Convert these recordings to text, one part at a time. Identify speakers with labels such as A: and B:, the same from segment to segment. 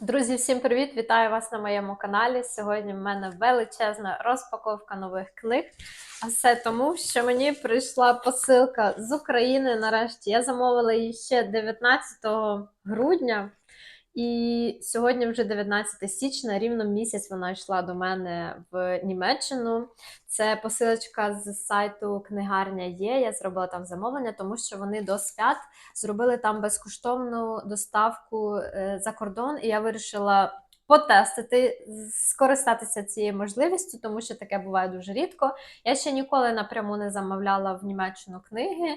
A: Друзі, всім привіт! Вітаю вас на моєму каналі. Сьогодні в мене величезна розпаковка нових книг. А все тому, що мені прийшла посилка з України. Нарешті я замовила її ще 19 грудня. І сьогодні вже 19 січня, рівно місяць вона йшла до мене в Німеччину. Це посилочка з сайту Книгарня є. Я зробила там замовлення, тому що вони до свят зробили там безкоштовну доставку е, за кордон, і я вирішила потестити, скористатися цією можливістю, тому що таке буває дуже рідко. Я ще ніколи напряму не замовляла в Німеччину книги.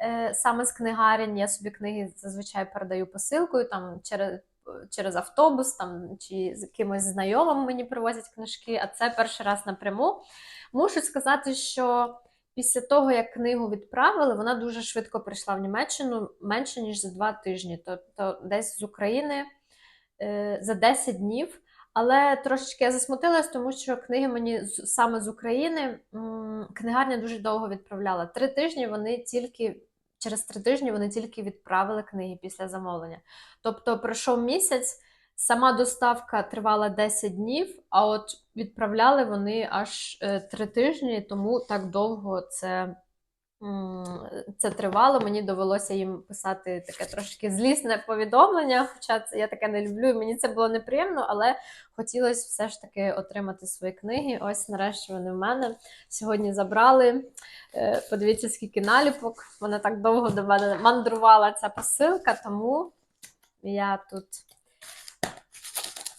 A: е, Саме з книгарень я собі книги зазвичай передаю посилкою там через через автобус там чи з кимось знайомим мені привозять книжки, а це перший раз напряму. Мушу сказати, що після того, як книгу відправили, вона дуже швидко прийшла в Німеччину менше, ніж за два тижні. Тобто десь з України е, за 10 днів. Але трошечки я засмутилась, тому що книги мені саме з України книгарня дуже довго відправляла. Три тижні вони тільки через три тижні вони тільки відправили книги після замовлення. Тобто пройшов місяць, сама доставка тривала 10 днів, а от відправляли вони аж е, три тижні, тому так довго це. Це тривало, мені довелося їм писати таке трошки злісне повідомлення, хоча це я таке не люблю, і мені це було неприємно, але хотілося все ж таки отримати свої книги. Ось нарешті вони в мене сьогодні забрали. Е, Подивіться, скільки наліпок. Вона так довго до мене мандрувала ця посилка, тому я тут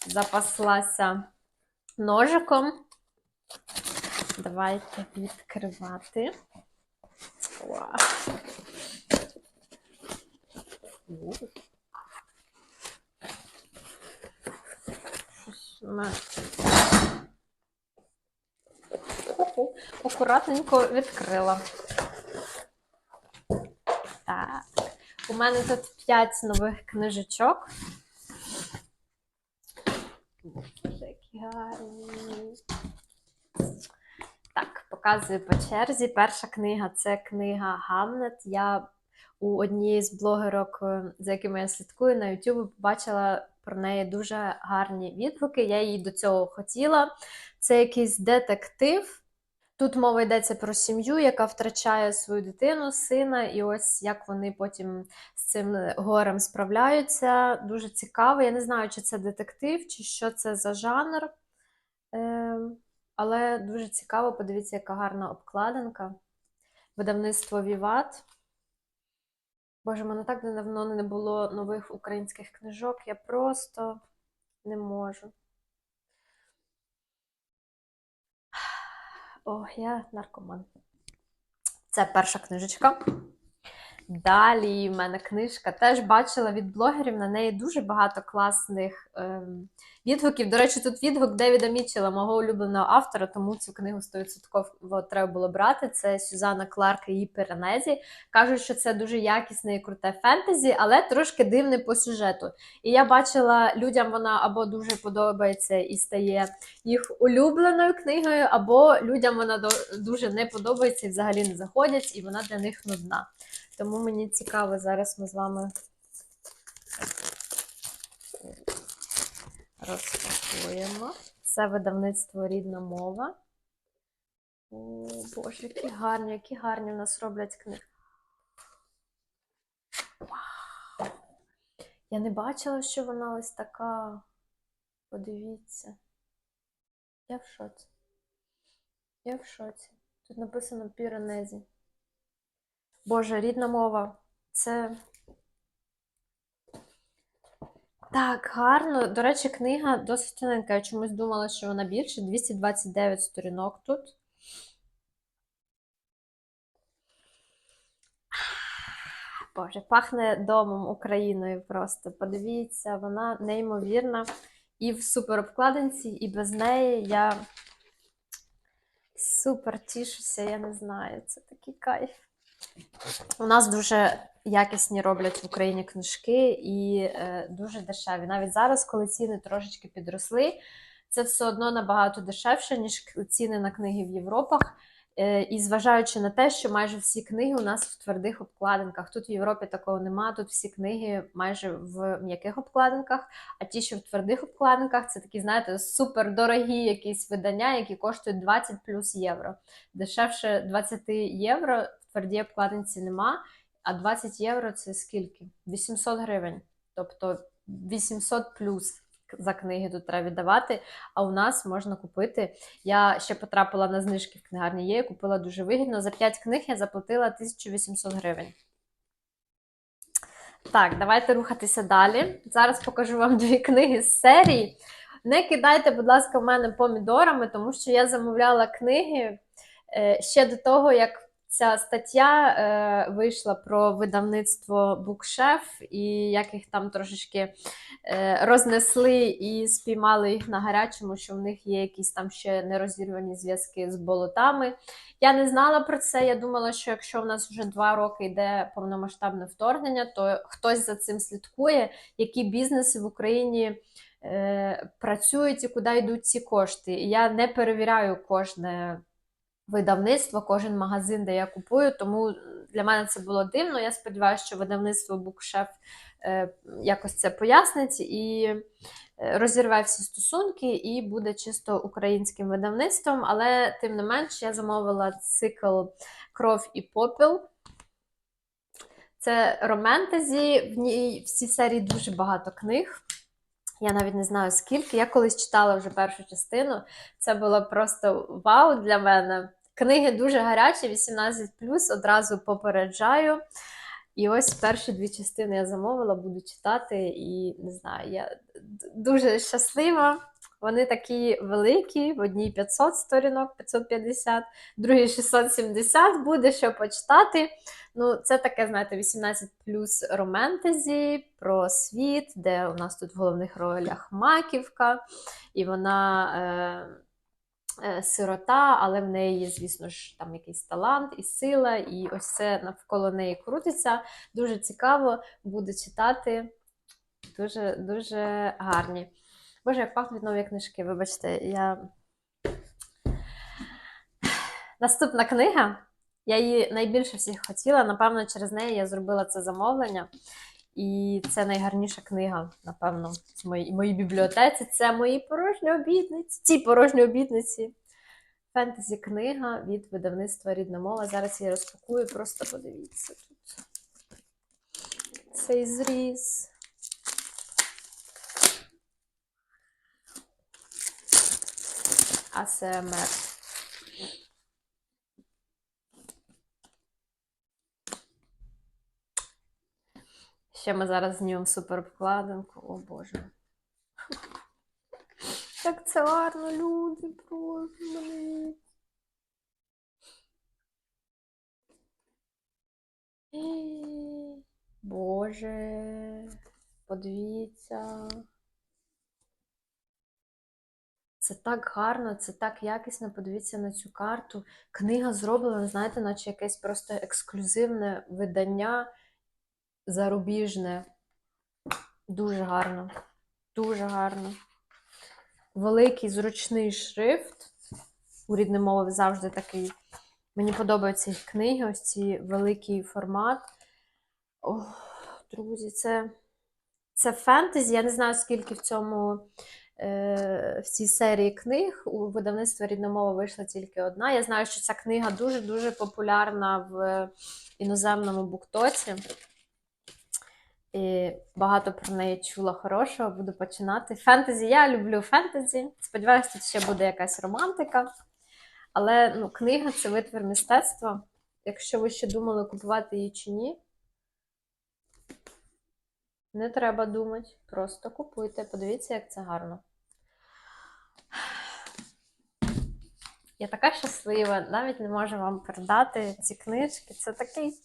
A: запаслася ножиком. Давайте відкривати. У. Мене- Акуратненько відкрила. Так. У мене тут 5 нових книжечок. Боже, які гарні. Так, показую по черзі. Перша книга це книга Гамнет. Я у одній з блогерок, е, за якими я слідкую на YouTube, побачила про неї дуже гарні відгуки. Я її до цього хотіла. Це якийсь детектив. Тут мова йдеться про сім'ю, яка втрачає свою дитину, сина, і ось як вони потім з цим горем справляються. Дуже цікаво. Я не знаю, чи це детектив, чи що це за жанр. Але дуже цікаво, подивіться, яка гарна обкладинка. Видавництво Віват. Боже, мене так давно не було нових українських книжок. Я просто не можу. О, я наркоман. Це перша книжечка. Далі в мене книжка. Теж бачила від блогерів, на неї дуже багато класних ем, відгуків. До речі, тут відгук Девіда Мітчелла, мого улюбленого автора, тому цю книгу 100% треба було брати. Це Сюзанна Кларк і її Піранезі. Кажуть, що це дуже якісне і круте фентезі, але трошки дивне по сюжету. І я бачила, людям вона або дуже подобається і стає їх улюбленою книгою, або людям вона дуже не подобається і взагалі не заходять, і вона для них нудна. Тому мені цікаво, зараз ми з вами розпакуємо. Це видавництво рідна мова. О, Боже, які гарні, які гарні в нас роблять книги. Я не бачила, що вона ось така. Подивіться. Я в шоці. Я в шоці. Тут написано Піранезі. Боже, рідна мова. Це так гарно. До речі, книга досить тоненька. Я чомусь думала, що вона більше. 229 сторінок тут. Боже, пахне домом Україною просто. Подивіться, вона неймовірна. І в суперобкладинці, і без неї я супер тішуся, я не знаю. Це такий кайф. У нас дуже якісні роблять в Україні книжки і е, дуже дешеві. Навіть зараз, коли ціни трошечки підросли, це все одно набагато дешевше, ніж ціни на книги в Європах. Е, І зважаючи на те, що майже всі книги у нас в твердих обкладинках. Тут в Європі такого нема, тут всі книги майже в м'яких обкладинках, а ті, що в твердих обкладинках, це такі, знаєте, супердорогі якісь видання, які коштують 20 плюс євро. Дешевше 20 євро твердій обкладинці нема, а 20 євро це скільки? 800 гривень. Тобто 800 плюс за книги тут треба віддавати, а у нас можна купити. Я ще потрапила на знижки в книгарні є, купила дуже вигідно. За 5 книг я заплатила 1800 гривень. Так, давайте рухатися далі. Зараз покажу вам дві книги з серії. Не кидайте, будь ласка, в мене помідорами, тому що я замовляла книги е, ще до того, як ця стаття е, вийшла про видавництво Букшеф, і як їх там трошечки е, рознесли і спіймали їх на гарячому, що в них є якісь там ще нерозірвані зв'язки з болотами. Я не знала про це. Я думала, що якщо в нас вже два роки йде повномасштабне вторгнення, то хтось за цим слідкує, які бізнеси в Україні е, працюють і куди йдуть ці кошти. Я не перевіряю кожне видавництво, кожен магазин, де я купую, тому для мене це було дивно. Я сподіваюся, що видавництво Букшеф якось це пояснить і е, розірве всі стосунки, і буде чисто українським видавництвом. Але тим не менш, я замовила цикл Кров і попіл. Це романтезі, в ній в серії дуже багато книг. Я навіть не знаю скільки. Я колись читала вже першу частину. Це було просто вау для мене. Книги дуже гарячі, 18 одразу попереджаю. І ось перші дві частини я замовила, буду читати, і не знаю, я дуже щаслива. Вони такі великі, в одній 500 сторінок, 550, другій 670 буде що почитати. Ну, це таке, знаєте, 18 плюс романтезі про світ, де у нас тут в головних ролях маківка, і вона е, сирота, але в неї, звісно ж, там якийсь талант і сила, і ось це навколо неї крутиться. Дуже цікаво буде читати. Дуже, дуже гарні. Боже, як пахнуть нові книжки, вибачте, я. Наступна книга. Я її найбільше всіх хотіла. Напевно, через неї я зробила це замовлення. І це найгарніша книга, напевно, в моїй, моїй бібліотеці. Це мої порожні обітниці. Ці порожні обітниці. Фентезі книга від видавництва рідна мова. Зараз я її розпакую, просто подивіться тут. Цей зріз. АСМР. Ще ми зараз знімемо супер обкладинку. О Боже. Як це гарно, люди, просто. Боже, подивіться. Це так гарно, це так якісно. Подивіться на цю карту. Книга зроблена, знаєте, наче якесь просто ексклюзивне видання зарубіжне. Дуже гарно. Дуже гарно. Великий зручний шрифт. У рідній мові завжди такий. Мені подобаються їх книги, ось ці великий формат. Ох, друзі, це, це фентезі. Я не знаю, скільки в цьому е, в цій серії книг. У видавництва рідна мова вийшла тільки одна. Я знаю, що ця книга дуже-дуже популярна в іноземному буктоці. І багато про неї чула хорошого, буду починати. Фентезі, я люблю фентезі. Сподіваюся, тут ще буде якась романтика. Але ну, книга це витвір мистецтва. Якщо ви ще думали, купувати її чи ні, не треба думати. Просто купуйте. Подивіться, як це гарно. Я така щаслива, навіть не можу вам передати ці книжки. Це такий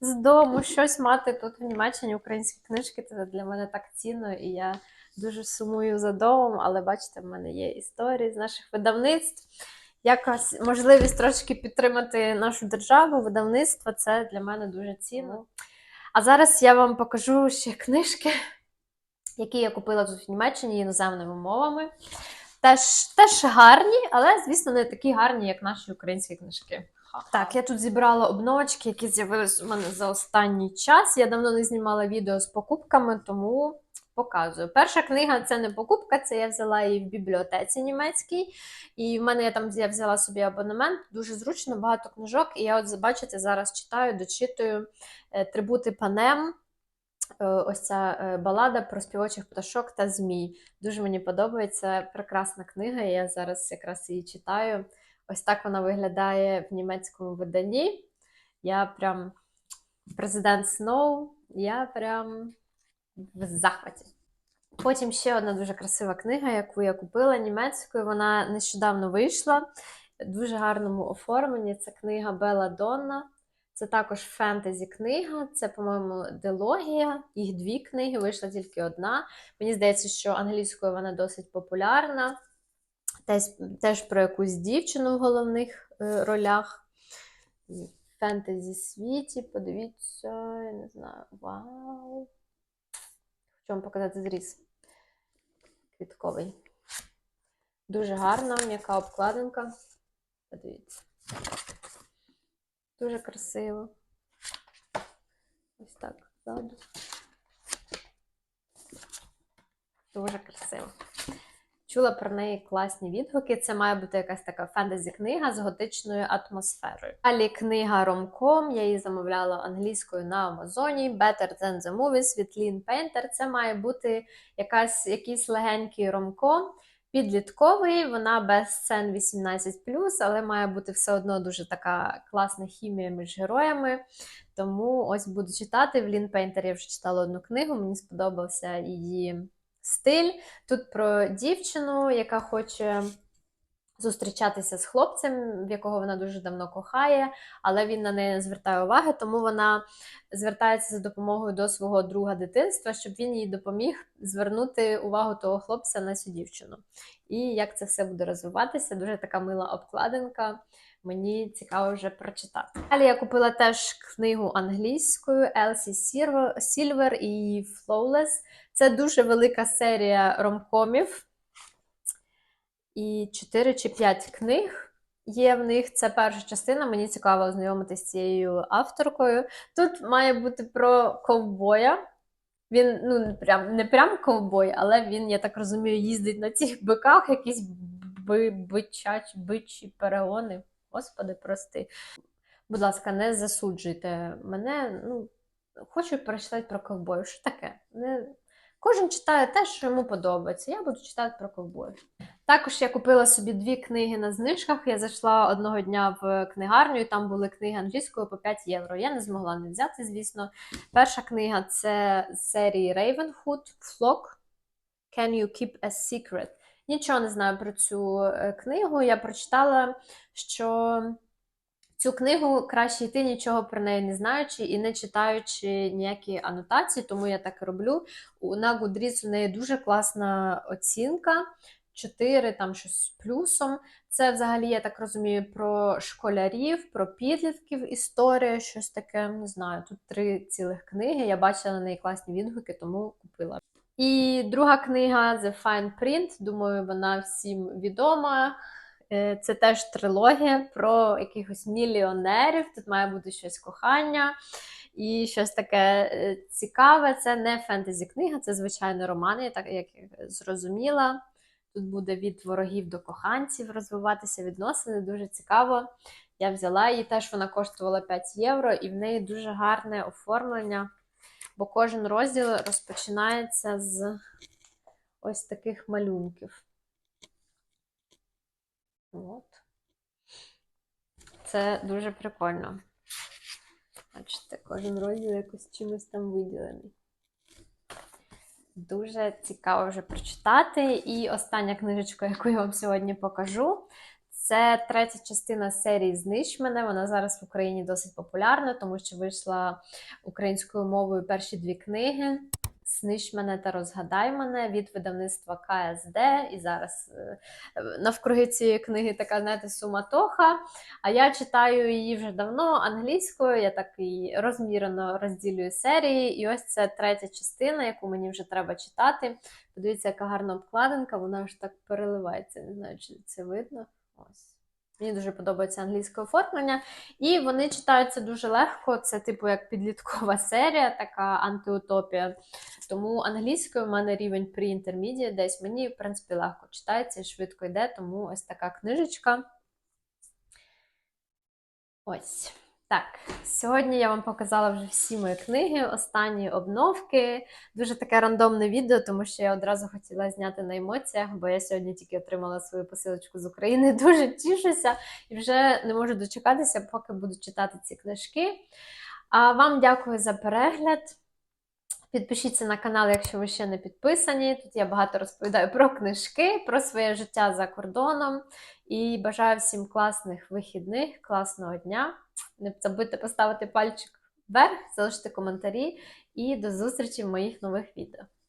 A: з дому щось мати тут в Німеччині українські книжки. Це для мене так цінно, і я дуже сумую за домом, але бачите, в мене є історії з наших видавництв. Якась можливість трошки підтримати нашу державу, видавництво це для мене дуже цінно. А зараз я вам покажу ще книжки, які я купила тут в Німеччині іноземними мовами. теж, теж гарні, але, звісно, не такі гарні, як наші українські книжки. Так, я тут зібрала обновочки, які з'явились у мене за останній час. Я давно не знімала відео з покупками, тому показую. Перша книга це не покупка, це я взяла її в бібліотеці німецькій. І в мене я там я взяла собі абонемент, дуже зручно, багато книжок. І я от бачите, зараз читаю, дочитую е, трибути панем. Е, Ось ця е, балада про співочих пташок та змій. Дуже мені подобається. Прекрасна книга. Я зараз якраз її читаю. Ось так вона виглядає в німецькому виданні. Я прям президент Сноу, я прям в захваті. Потім ще одна дуже красива книга, яку я купила німецькою. Вона нещодавно вийшла в дуже гарному оформленні. Це книга Бела Донна. Це також фентезі книга. Це, по-моєму, дилогія. Їх дві книги, вийшла тільки одна. Мені здається, що англійською вона досить популярна. Теж, про якусь дівчину в головних е, ролях. Фентезі світі. Подивіться, я не знаю. Вау! Хочу вам показати зріз. Квітковий. Дуже гарна, м'яка обкладинка. Подивіться. Дуже красиво. Ось так ззаду. Дуже красиво. Чула про неї класні відгуки. Це має бути якась така фентезі-книга з готичною атмосферою. Далі книга Ромком. Я її замовляла англійською на Амазоні. Better Than the Movies від Lynn Painter. Це має бути якась, якийсь легенький ромком. Підлітковий, вона без сцен 18, але має бути все одно дуже така класна хімія між героями. Тому ось буду читати. В Лін Пейнтер я вже читала одну книгу, мені сподобався її стиль. Тут про дівчину, яка хоче зустрічатися з хлопцем, в якого вона дуже давно кохає, але він на неї не звертає уваги, тому вона звертається за допомогою до свого друга дитинства, щоб він їй допоміг звернути увагу того хлопця на цю дівчину. І як це все буде розвиватися, дуже така мила обкладинка. Мені цікаво вже прочитати. Далі я купила теж книгу англійською Елсі Сільвер і Flawless. Це дуже велика серія ромкомів. І 4 чи 5 книг є в них. Це перша частина. Мені цікаво ознайомитися з цією авторкою. Тут має бути про ковбоя. Він ну, прям не прям ковбой, але він, я так розумію, їздить на цих биках, якісь би, бичачі, бичі перегони. Господи, прости. Будь ласка, не засуджуйте мене. Ну, Хочу прочитати про ковбоїв. Що таке? Не... Кожен читає те, що йому подобається. Я буду читати про ковбоїв. Також я купила собі дві книги на знижках. Я зайшла одного дня в книгарню, і там були книги англійською по 5 євро. Я не змогла не взяти, звісно. Перша книга це з серії Ravenhood Flock. Can you keep a secret? Нічого не знаю про цю е, книгу. Я прочитала, що цю книгу краще йти, нічого про неї не знаючи і не читаючи ніякі анотації, тому я так і роблю. На Goodreads у неї дуже класна оцінка. 4 там щось з плюсом. Це взагалі, я так розумію, про школярів, про підлітків історія, щось таке. Не знаю. Тут три цілих книги. Я бачила на неї класні відгуки, тому купила. І друга книга The Fine Print. Думаю, вона всім відома. Е, Це теж трилогія про якихось мільйонерів. Тут має бути щось кохання і щось таке е, цікаве. Це не фентезі книга, це звичайно роман, я так як зрозуміла. Тут буде від ворогів до коханців розвиватися відносини. Дуже цікаво. Я взяла її теж вона коштувала 5 євро, і в неї дуже гарне оформлення, бо кожен розділ розпочинається з ось таких малюнків. От. Це дуже прикольно. Бачите, кожен розділ якось чимось там виділений. Дуже цікаво вже прочитати. І остання книжечка, яку я вам сьогодні покажу, це третя частина серії Знищ мене. Вона зараз в Україні досить популярна, тому що вийшла українською мовою перші дві книги. Снищ мене та розгадай мене від видавництва КСД. І зараз е, навкруги цієї книги така, знаєте, суматоха. А я читаю її вже давно англійською. Я так і розмірено розділюю серії. І ось це третя частина, яку мені вже треба читати. Подивіться, яка гарна обкладинка, вона аж так переливається. Не знаю, чи це видно. Ось. Мені дуже подобається англійське оформлення. І вони читаються дуже легко. Це, типу, як підліткова серія, така антиутопія. Тому англійською в мене рівень pre-intermediate десь мені, в принципі, легко читається і швидко йде, тому ось така книжечка. Ось. Так, сьогодні я вам показала вже всі мої книги, останні обновки. Дуже таке рандомне відео, тому що я одразу хотіла зняти на емоціях, бо я сьогодні тільки отримала свою посилочку з України. Дуже тішуся і вже не можу дочекатися, поки буду читати ці книжки. А вам дякую за перегляд. Підпишіться на канал, якщо ви ще не підписані. Тут я багато розповідаю про книжки, про своє життя за кордоном. І бажаю всім класних вихідних, класного дня. Не забудьте поставити пальчик вверх, залишити коментарі і до зустрічі в моїх нових відео.